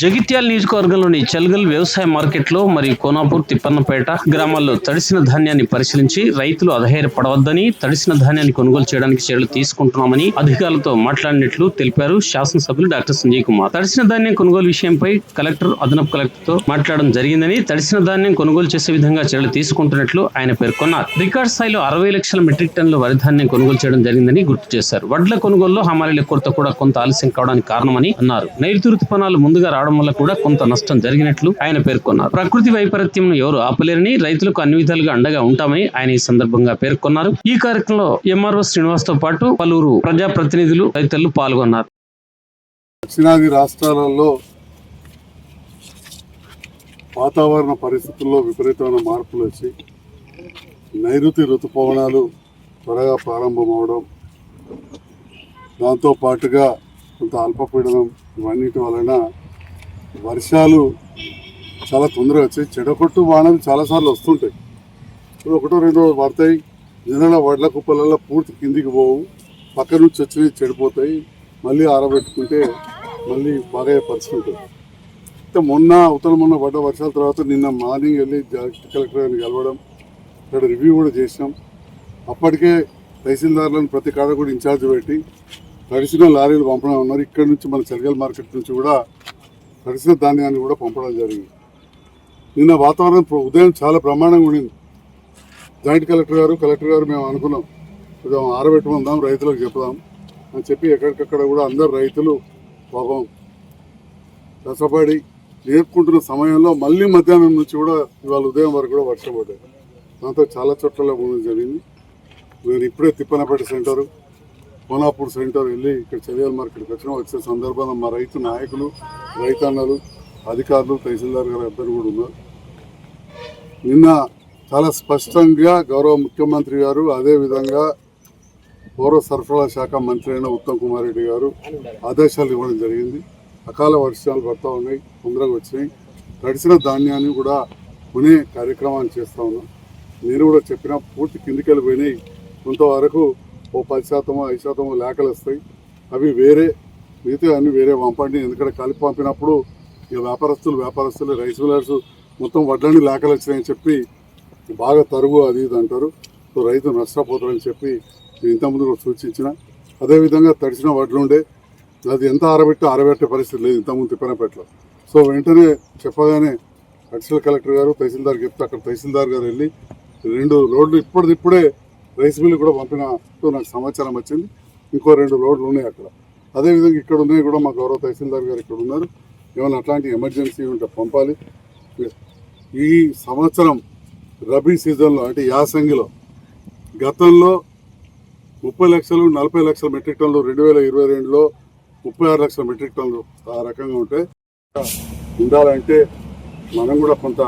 జగిత్యాల నియోజకవర్గంలోని చల్గల్ వ్యవసాయ మార్కెట్లో మరియు కోనాపూర్ తిప్పన్నపేట గ్రామాల్లో తడిసిన ధాన్యాన్ని పరిశీలించి రైతులు అధైర్యపడవద్దని తడిసిన ధాన్యాన్ని కొనుగోలు చేయడానికి చర్యలు తీసుకుంటున్నామని అధికారులతో మాట్లాడినట్లు తెలిపారు శాసనసభ్యులు డాక్టర్ సంజయ్ కుమార్. తడిసిన ధాన్యం కొనుగోలు విషయంపై కలెక్టర్ అదనపు కలెక్టర్తో మాట్లాడడం జరిగిందని తడిసిన ధాన్యం కొనుగోలు చేసే విధంగా చర్యలు తీసుకుంటున్నట్లు ఆయన పేర్కొన్నారు. రికార్డ్ స్థాయిలో అరవై లక్షల మెట్రిక్ టన్నుల వరి ధాన్యం కొనుగోలు చేయడం జరిగిందని గుర్తు చేశారు. వడ్ల కొనుగోలులో హమాలీల కొరత కూడా కొంత ఆలస్యం కావడానికి కారణమని అన్నారు. నైరుతి ఋతుపవనాలు ముందుగా రావడం వల్ల కూడా కొంత నష్టం జరిగినట్లు ఆయన పేర్కొన్నారు. ప్రకృతి వైపరీత్యం ఎవరు ఆపలేరని రైతులకు అన్ని విధాలుగా అండగా ఉంటామని ఆయన ఈ సందర్భంగా పేర్కొన్నారు. ఈ కార్యక్రమంలో ఎంఆర్ఓ శ్రీనివాస్తో పాటు పలువురు ప్రజాప్రతినిధులు రైతులు పాల్గొన్నారు. దక్షిణాది రాష్ట్రాలలో వాతావరణ పరిస్థితుల్లో విపరీతమైన మార్పులు వచ్చి నైరుతి ఋతుపవనాలు త్వరగా ప్రారంభమవడం దాంతో పాటుగా కొంత అల్పపీడనం ఇవన్నిటి వలన వర్షాలు చాలా తొందరగా వచ్చాయి. చెడగొట్టు వానలు చాలాసార్లు వస్తుంటాయి. ఇప్పుడు ఒకటో రెండో పడతాయి జనరల్ వడ్ల కుప్పలలో పూర్తి కిందికి పోవు. పక్క నుంచి వచ్చినవి చెడిపోతాయి. మళ్ళీ ఆరబెట్టుకుంటే మళ్ళీ బాగా పరిస్థితి ఉంటుంది అయితే మొన్న అవతల మొన్న పడ్డ వర్షాల తర్వాత నిన్న మార్నింగ్ వెళ్ళి జాయింట్ కలెక్టర్ గారిని కలవడం ఇక్కడ రివ్యూ కూడా చేసినాం. అప్పటికే తహసీల్దారులను ప్రతి కాడ కూడా ఇన్ఛార్జ్ పెట్టి తడిసిన లారీలు పంపడం ఉన్నారు ఇక్కడ నుంచి మన చెరగల్ మార్కెట్ నుంచి కూడా తడిసిన ధాన్యాన్ని కూడా పంపడం జరిగింది. నిన్న వాతావరణం ఉదయం చాలా బ్రహ్మాండంగా ఉండింది. జాయింట్ కలెక్టర్ గారు కలెక్టర్ గారు మేము అనుకున్నాం కొంచెం ఆరబెట్టుకుందాం రైతులకు చెప్దాం అని చెప్పి ఎక్కడికక్కడ కూడా అందరు రైతులు పాపం కష్టపడి నేర్పుకుంటున్న సమయంలో మళ్ళీ మధ్యాహ్నం నుంచి కూడా ఇవాళ ఉదయం వరకు కూడా వర్షం పడ్డాయి దాంతో చాలా చోట్ల ఉండడం జరిగింది. నేను ఇప్పుడే తిప్పనపేట సెంటరు కోనాపూర్ సెంటర్ వెళ్ళి ఇక్కడ చదివాల మార్కెట్కి వచ్చిన. వచ్చే సందర్భంలో మా రైతు నాయకులు రైతన్నలు అధికారులు తహసీల్దార్ గారు ఇద్దరు కూడా ఉన్నారు. నిన్న చాలా స్పష్టంగా గౌరవ ముఖ్యమంత్రి గారు అదేవిధంగా పౌర సరఫరా శాఖ మంత్రి అయిన ఉత్తమ్ కుమార్ రెడ్డి గారు ఆదేశాలు ఇవ్వడం జరిగింది. అకాల వర్షాలు పడతా ఉన్నాయి తొందరగా వచ్చినాయి. తడిసిన ధాన్యాన్ని కూడా కొనే కార్యక్రమాన్ని చేస్తా ఉన్నాం. నేను కూడా చెప్పిన పూర్తి కిందికి వెళ్ళిపోయినాయి. కొంతవరకు ఓ పది శాతమో ఐదు శాతమో లేఖలు వస్తాయి. అవి వేరే మిగతా అన్ని వేరే పంపండి ఎందుకంటే కలిపి పంపినప్పుడు ఇక వ్యాపారస్తులు వ్యాపారస్తులు రైస్ మిల్లర్స్ మొత్తం వడ్లని లేఖలు వచ్చినాయని చెప్పి బాగా తరుగు అది ఇది అంటారు. సో రైతు నష్టపోతారని చెప్పి ఇంతకుముందు కూడా సూచించిన. అదేవిధంగా తడిసిన వడ్లు ఉండే. అది ఎంత ఆరబెట్టి ఆరబెట్టే పరిస్థితి లేదు ఇంతకుముందు తిప్పనపేటలో. సో వెంటనే చెప్పగానే అడిషనల్ కలెక్టర్ గారు తహసీల్దార్ చెప్తే అక్కడ తహసీల్దార్ గారు వెళ్ళి రెండు రోడ్లు ఇప్పటిదిప్పుడే రైస్ మిల్ కూడా పంపినట్టు నాకు సమాచారం వచ్చింది. ఇంకో రెండు రోడ్లు ఉన్నాయి అక్కడ. అదేవిధంగా ఇక్కడ ఉన్నాయి కూడా మా గౌరవ తహసీల్దార్ గారు ఇక్కడ ఉన్నారు. ఏమైనా అట్లాంటి ఎమర్జెన్సీ ఉంటే పంపాలి. ఈ సంవత్సరం రబీ సీజన్లో అంటే యాసంగిలో గతంలో ముప్పై లక్షలు నలభై లక్షల మెట్రిక్ టన్నులు రెండు వేల ఇరవై రెండులో ముప్పై ఆరు లక్షల మెట్రిక్ టన్నులు ఆ రకంగా ఉంటే ఉండాలంటే మనం కూడా కొంత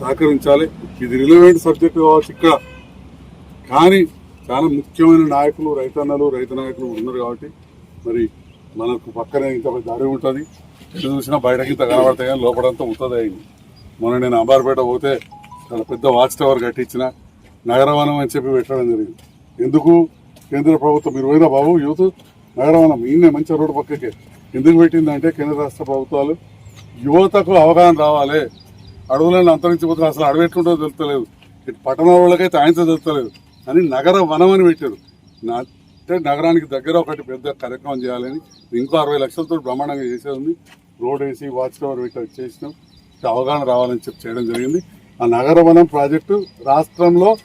సహకరించాలి. ఇది రిలవెంట్ సబ్జెక్ట్ కావచ్చు ఇక్కడ. కానీ చాలా ముఖ్యమైన నాయకులు రైతన్నలు రైతు నాయకులు ఉన్నారు కాబట్టి మరి మనకు పక్కనే ఇంత దారి ఉంటుంది. ఎటు చూసినా బయటకి ఇంత కనబడతాయి కానీ లోపలంతా ఉత్తది అయింది మొన్న నేను అంబార్పేట పోతే చాలా పెద్ద వాచ్ టవర్ కట్టించిన నగరవనం అని చెప్పి పెట్టడం జరిగింది. ఎందుకు? కేంద్ర ప్రభుత్వం మీరు పోయినా బాబు యూత్? నగరవనం ఈయనే మంచి రోడ్డు పక్కకే. ఎందుకు పెట్టిందంటే కేంద్ర రాష్ట్ర ప్రభుత్వాలు యువతకు అవగాహన రావాలి. అడవులను అంతరించిపోతే అసలు అడవి ఎట్లుంటుందో తెలుస్తలేదు. ఇటు పట్టణ వాళ్ళకైతే ఆయనతో తెలుస్తలేదు. అని నగర వనం అని పెట్టారు. నా- అంటే నగరానికి దగ్గర ఒకటి పెద్ద కార్యక్రమం చేయాలని ఇంకో అరవై లక్షలతో బ్రహ్మాండంగా చేసేది ఉంది రోడ్ వేసి వాచ్ టవర్ పెట్టి చేసినాం అవగాహన రావాలని చెప్పి చేయడం జరిగింది. ఆ నగర వనం ప్రాజెక్టు రాష్ట్రంలో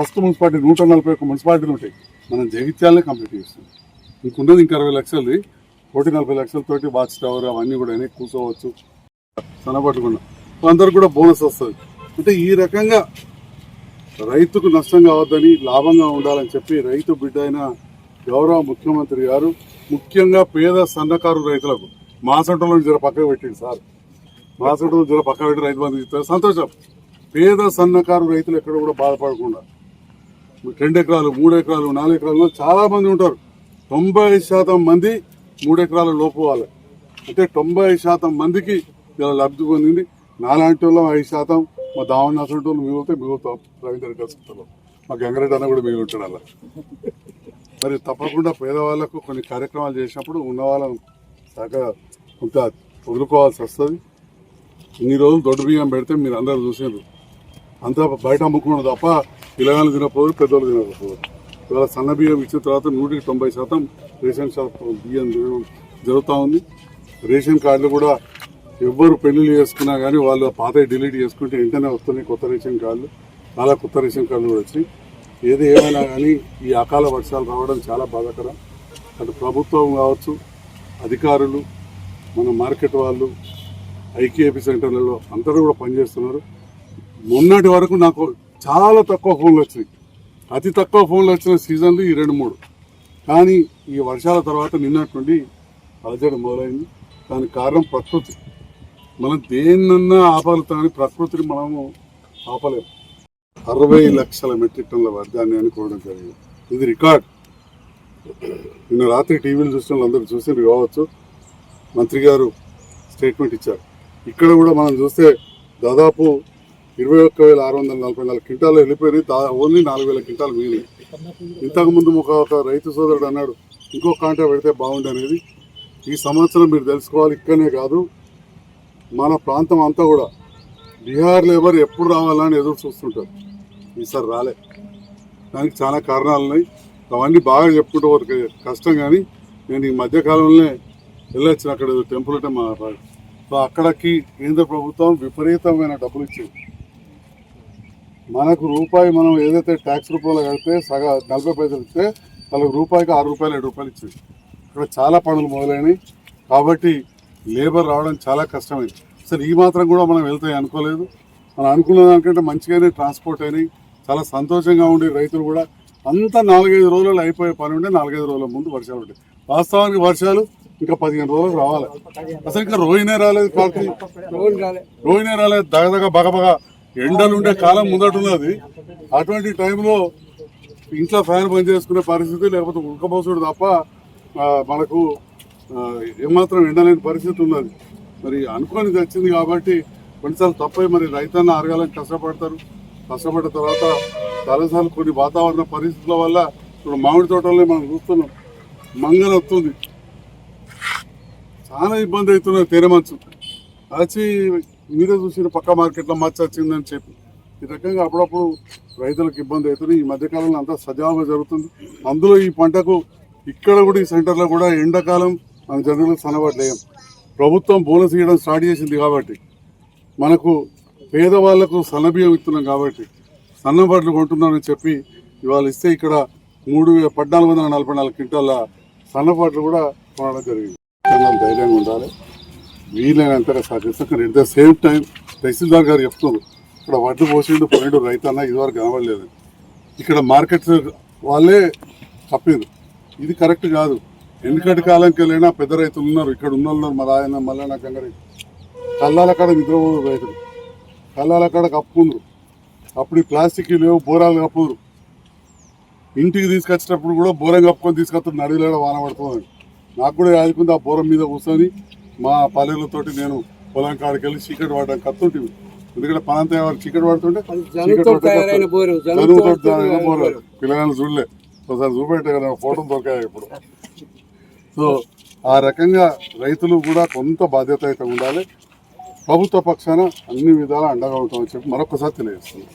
ఫస్ట్ మున్సిపాలిటీ నూట నలభై ఒక్క మున్సిపాలిటీలు ఉంటాయి. మనం జగిత్యాలనే కంప్లీట్ చేస్తాం. ఇంకున్నది ఇంకా అరవై లక్షలది. కోటి నలభై లక్షలతోటి వాచ్ టవర్ అవన్నీ కూడా వెనక్కి కూర్చోవచ్చు. సనపట్టుకున్నాం అందరికి కూడా బోనస్ వస్తుంది. అంటే ఈ రకంగా రైతుకు నష్టం కావద్దని లాభంగా ఉండాలని చెప్పి రైతు బిడ్డ అయిన గౌరవ ముఖ్యమంత్రి గారు ముఖ్యంగా పేద సన్నకారు రైతులకు మాసంటలో జర పక్కకు పెట్టింది సార్. మాసంటలో జర పక్క పెట్టి రైతు బంధు ఇస్తారు సంతోషం. పేద సన్నకారు రైతులు ఎక్కడ కూడా బాధపడకుండా. రెండు ఎకరాలు మూడు ఎకరాలు నాలుగు ఎకరాలు చాలా మంది ఉంటారు. తొంభై శాతం మంది మూడు ఎకరాల లోపు వాళ్ళు. అంటే తొంభై శాతం మందికి ఇలా లబ్ధి పొందింది. నాలాంటి వాళ్ళం ఐదు శాతం మా దావణ అసలు వాళ్ళు మిగులుతే మిగులుతాం. రవీంద్ర కలుసుకుంటాం మా గంగరెడ్డి అన్న కూడా మిగులుతాడు అలా. మరి తప్పకుండా పేదవాళ్ళకు కొన్ని కార్యక్రమాలు చేసినప్పుడు ఉన్న వాళ్ళను కొంత వదులుకోవాల్సి వస్తుంది. ఇన్ని రోజులు దొడ్డు బియ్యం పెడితే మీరు అందరు చూసారు అంతా బయట అమ్ముకున్నారు తప్ప పిల్లగాళ్ళు తినకపోదు పెద్దోళ్ళు తినకపోదు ఇవాళ సన్న బియ్యం ఇచ్చిన తర్వాత నూటికి తొంభై శాతం రేషన్ షాప్ బియ్యం జరుగుతూ ఉంది. రేషన్ కార్డులు కూడా ఎవ్వరు పెళ్ళిళ్ళు చేసుకున్నా కానీ వాళ్ళు పాత డిలీట్ చేసుకుంటే వెంటనే వస్తున్నాయి కొత్త రేషన్ కార్డులు. చాలా కొత్త రేషన్ కార్డులు కూడా వచ్చాయి ఏది ఏమైనా కానీ ఈ అకాల వర్షాలు రావడం చాలా బాధాకరం. అటు ప్రభుత్వం కావచ్చు అధికారులు మన మార్కెట్ వాళ్ళు ఐకేపీ సెంటర్లలో అందరూ కూడా పనిచేస్తున్నారు. మొన్నటి వరకు నాకు చాలా తక్కువ ఫోన్లు వచ్చినాయి. అతి తక్కువ ఫోన్లు వచ్చిన సీజన్లు ఈ రెండు మూడు. కానీ ఈ వర్షాల తర్వాత నిన్నటి నుండి అలజడి మొదలైంది. దానికి కారణం ప్రకృతి. మనం దేన్నన్నా ఆపగలుగుతామని ప్రకృతిని మనము ఆపలేము అరవై లక్షల మెట్రిక్ టన్ల వర్గాన్ని అనుకోవడం జరిగింది. ఇది రికార్డ్. నిన్న రాత్రి టీవీలు చూసిన వాళ్ళందరూ చూసి కావచ్చు. మంత్రి గారు స్టేట్మెంట్ ఇచ్చారు. ఇక్కడ కూడా మనం చూస్తే దాదాపు ఇరవై ఒక్క వేల ఆరు వందల నలభై నాలుగు క్వింటాలు వెళ్ళిపోయినాయి. దా ఓన్లీ నాలుగు వేల క్వింటాలు మిగిలినాయి. ఇంతకుముందు ఒక ఒక రైతు సోదరుడు అన్నాడు ఇంకో కాంటా పెడితే బాగుండు అనేది ఈ సంవత్సరం మీరు తెలుసుకోవాలి ఇక్కడనే కాదు. మన ప్రాంతం అంతా కూడా బీహార్ లేబర్ ఎప్పుడు రావాలని ఎదురు చూస్తుంటారు. ఈసారి రాలే. దానికి చాలా కారణాలు ఉన్నాయి. అవన్నీ బాగా చెప్పుకుంటూ ఒక కష్టం కానీ నేను ఈ మధ్యకాలంలోనే వెళ్ళొచ్చిన అక్కడ టెంపుల్ అంటే మా సో అక్కడికి కేంద్ర ప్రభుత్వం విపరీతమైన డబ్బులు ఇచ్చింది. మనకు రూపాయి మనం ఏదైతే ట్యాక్స్ రూపంలో కడితే సగ నలభై పైసలు ఇస్తే వాళ్ళకి రూపాయికి ఆరు రూపాయలు ఏడు రూపాయలు ఇచ్చింది. ఇక్కడ చాలా పనులు మొదలైనవి కాబట్టి లేబర్ రావడం చాలా కష్టమైంది. సరే ఈ మాత్రం కూడా మనం వెళ్తాయి అనుకోలేదు. మనం అనుకున్న దానికంటే మంచిగానే ట్రాన్స్పోర్ట్ అయినాయి. చాలా సంతోషంగా ఉండే రైతులు కూడా. అంతా నాలుగైదు రోజులు అయిపోయే పని ఉంటే నాలుగైదు రోజుల ముందు వర్షాలు ఉంటాయి వాస్తవానికి వర్షాలు ఇంకా పదిహేను రోజులు రావాలి. అసలు ఇంకా రోహినే రాలేదు పార్టీ రోహినే రాలేదు. దగదగ బగబగ ఎండలు ఉండే కాలం ముందటున్నది. అటువంటి టైంలో ఇంట్లో ఫ్యాన్ పని చేసుకునే పరిస్థితి లేకపోతే ఉడకపోసుడు తప్ప మనకు ఏమాత్రం ఎండలేని పరిస్థితి ఉన్నది. మరి అనుకోని తెచ్చింది కాబట్టి కొన్నిసార్లు తప్పై మరి రైతన్న అరగాలని కష్టపడతారు. కష్టపడిన తర్వాత చాలాసార్లు కొన్ని వాతావరణ పరిస్థితుల వల్ల ఇప్పుడు మామిడి తోటల్లో మనం చూస్తున్నాం. మంగళ వస్తుంది. చాలా ఇబ్బంది అవుతున్నది తేనె మంచు అచ్చి మీరే చూసిన పక్క మార్కెట్లో మచ్చ వచ్చిందని చెప్పి. ఈ రకంగా అప్పుడప్పుడు రైతులకు ఇబ్బంది అవుతుంది. ఈ మధ్యకాలంలో అంతా సజావుగా జరుగుతుంది. అందులో ఈ పంటకు ఇక్కడ కూడా ఈ సెంటర్లో కూడా ఎండాకాలం మన జనరల్ సనబడలేం ప్రభుత్వం బోనస్ ఇవ్వడం స్టార్ట్ చేసింది కాబట్టి మనకు పేదవాళ్ళకు సన్నబియ్యం ఇస్తున్నాం కాబట్టి సన్నబడ్లు కొంటున్నామని చెప్పి ఇవాళ ఇస్తే ఇక్కడ మూడు పద్నాలుగు వందల నలభై నాలుగు క్వింటాల సన్నపాట్లు కూడా కొనడం జరిగింది. ధైర్యంగా ఉండాలి. వీలైనంతగా సాధిస్తాం కానీ ఎట్ ద సేమ్ టైం తహసీల్దార్ గారు చెప్తున్నారు ఇక్కడ వడ్లు పోసిండు పోయిండు రైతు అన్న ఇదివరకు కనబడలేదు. ఇక్కడ మార్కెట్ వాళ్ళే తప్పింది ఇది కరెక్ట్ కాదు. ఎన్నికటి కాలంకి వెళ్ళినా పెద్ద రైతులు ఉన్నారు. ఇక్కడ ఉన్న ఉన్నారు. మా రాయన్న మల్లన్న గంగరి కల్లాల కాడ నిద్రపోదు రైతులు. కల్లాల కాడ కప్పుకుందరు అప్పుడు ఈ ప్లాస్టిక్ లేవు బోరాలు కప్పుదురు ఇంటికి తీసుకొచ్చేటప్పుడు కూడా బోరం కప్పుకొని తీసుకొస్తారు నడిలో వాన పడుతుంది నాకు కూడా యాదుకుంది ఆ బోరం మీద కూర్చొని మా పల్లెలతోటి నేను పొలం కాడికి వెళ్ళి చీకటి పడడానికి కత్తుంటివి ఎందుకంటే పనంతా ఎవరు చీకటి పడుతుంటే చదువుతో బోరం పిల్లగాళ్ళు చూడలే. ఒకసారి చూపెట్టే కదా ఫోటో దొరికాయి ఇప్పుడు. సో ఆ రకంగా రైతులు కూడా కొంత బాధ్యత అయితే ఉండాలి. ప్రభుత్వ పక్షాన అన్ని విధాలా అండగా ఉంటామని చెప్పి మరొకసారి తెలియజేస్తున్నాం.